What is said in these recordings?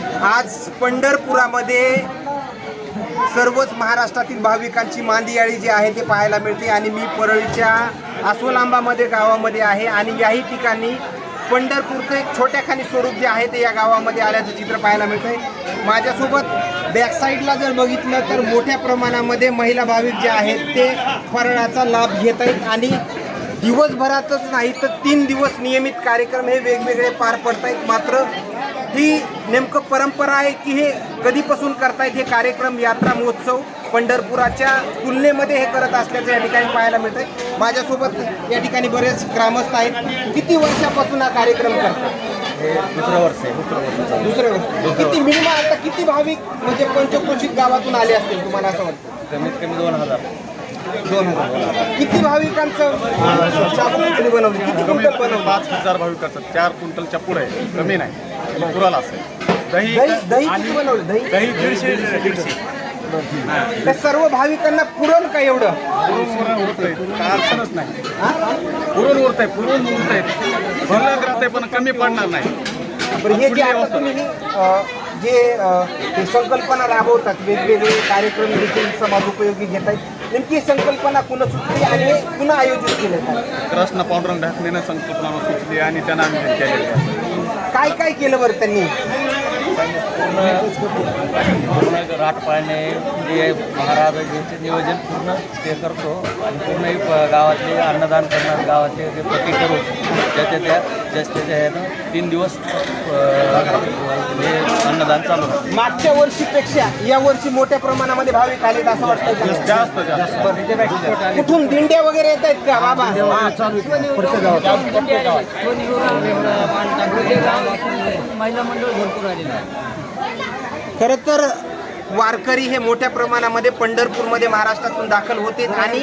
आज पंढरपुरामध्ये सर्वच महाराष्ट्रातील भाविकांची मांदियाळी जी आहे ते पाहायला मिळते आणि मी परळीच्या आसोलांबामध्ये गावामध्ये आहे आणि याही ठिकाणी पंढरपूरचं एक छोट्याखानी स्वरूप जे आहे ते या गावामध्ये आल्याचं चित्र पाहायला मिळतंय. माझ्यासोबत बॅकसाईडला जर बघितलं तर मोठ्या प्रमाणामध्ये महिला भाविक जे आहेत ते फराळाचा लाभ घेत आहेत आणि दिवसभरातच नाही तर तीन दिवस नियमित कार्यक्रम हे वेगवेगळे पार पडत आहेत मात्र ही नेमकं परंपरा आहे की हे कधीपासून करतायत हे कार्यक्रम यात्रा महोत्सव पंढरपुराच्या तुलनेमध्ये हे करत असल्याचं या ठिकाणी पाहायला मिळतंय. माझ्यासोबत या ठिकाणी बरेच ग्रामस्थ आहेत. किती वर्षापासून हा कार्यक्रम करतात? हे दुसरं वर्ष आहे दुसरं दुसरं वर्ष. किती मिनिमम आता किती भाविक म्हणजे पंचक्रोशीत गावातून आले असतील तुम्हाला असं वाटतं? कमीत कमी दोन हजार. दोन हजार किती भाविकांचं शाबुकरी बनवली? किती क्विंटल बनवलं? पाच हजार भाविक असतात चार क्विंटलच्या पुढे कमी नाही. पुराला असेल. दही दही दही किती बनवलं? दही दही दीडशे दीडशे. सर्व भाविकांना पुरण का एवढं? पुरण उरत आहे काय अडचणच नाही. पुरण उरत आहे पुरण उरत आहे भरलं राहते पण कमी पडणार नाही. बरं हे जे आता. तुम्ही ही, अ, जे अ, हे संकल्पना राबवतात वेगवेगळे कार्यक्रम देखील समाज उपयोगी घेत आहेत नेमकी ही संकल्पना कुणा सुचली आणि पुन्हा आयोजित केले कृष्ण पांडुरंग ढाकणेनं संकल्पना सुचली आणि त्यांना आम्ही केलेली आहे. काय काय केलं बरं त्यांनी? पूर्ण राट पाळणे जे महाराज यांचे नियोजन पूर्ण ते करतो. आणि पूर्णही प- गावातले अन्नदान करणार गावातले जे पती करून त्याच्या त्या जास्तीच्या ह्यानं तीन दिवस हे अन्नदान चालू राहतं. मागच्या वर्षीपेक्षा या वर्षी मोठ्या प्रमाणामध्ये भाविक आलेत असं वाटतं? जास्त कुठून? दिंड्या वगैरे येत आहेत का बाबा? महिला मंडळ भरपूर आलेलं आहे खरं तर वारकरी हे मोठ्या प्रमाणामध्ये पंढरपूरमध्ये महाराष्ट्रातून दाखल होते आणि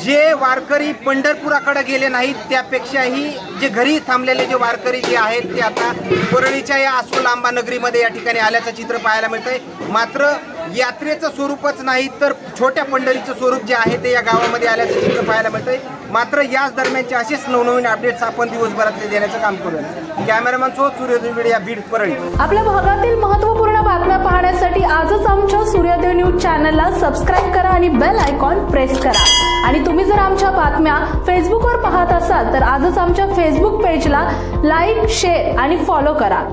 जे वारकरी पंढरपुराकडे गेले नाहीत त्यापेक्षाही जे घरी थांबलेले जे वारकरी जे आहेत ते आता परळीच्या या आसू लांबा नगरीमध्ये या ठिकाणी आल्याचं चित्र पाहायला मिळतंय. मात्र यात्रेचं स्वरूपच नाही तर छोट्या पंढरीचं स्वरूप जे आहे ते या गावामध्ये आल्याचं चित्र पाहायला मिळतंय. मात्र याच दरम्यानचे असेच नवनवीन अपडेट्स आपण दिवसभरातले देण्याचं काम करूया कॅमेरामॅन सोबत सूर्यदेव मीडिया बीड परळी. आपल्या भागातील महत्त्वपूर्ण बातम्या पाहण्यासाठी आजच आमच्या सूर्यदेव न्यूज चॅनलला सबस्क्राईब करा आणि बेल आयकॉन प्रेस करा. आणि तुम्ही जर आमच्या बातम्या फेसबुकवर पाहत असाल तर आजच आमच्या फेसबुक पेजला लाईक शेअर आणि फॉलो करा.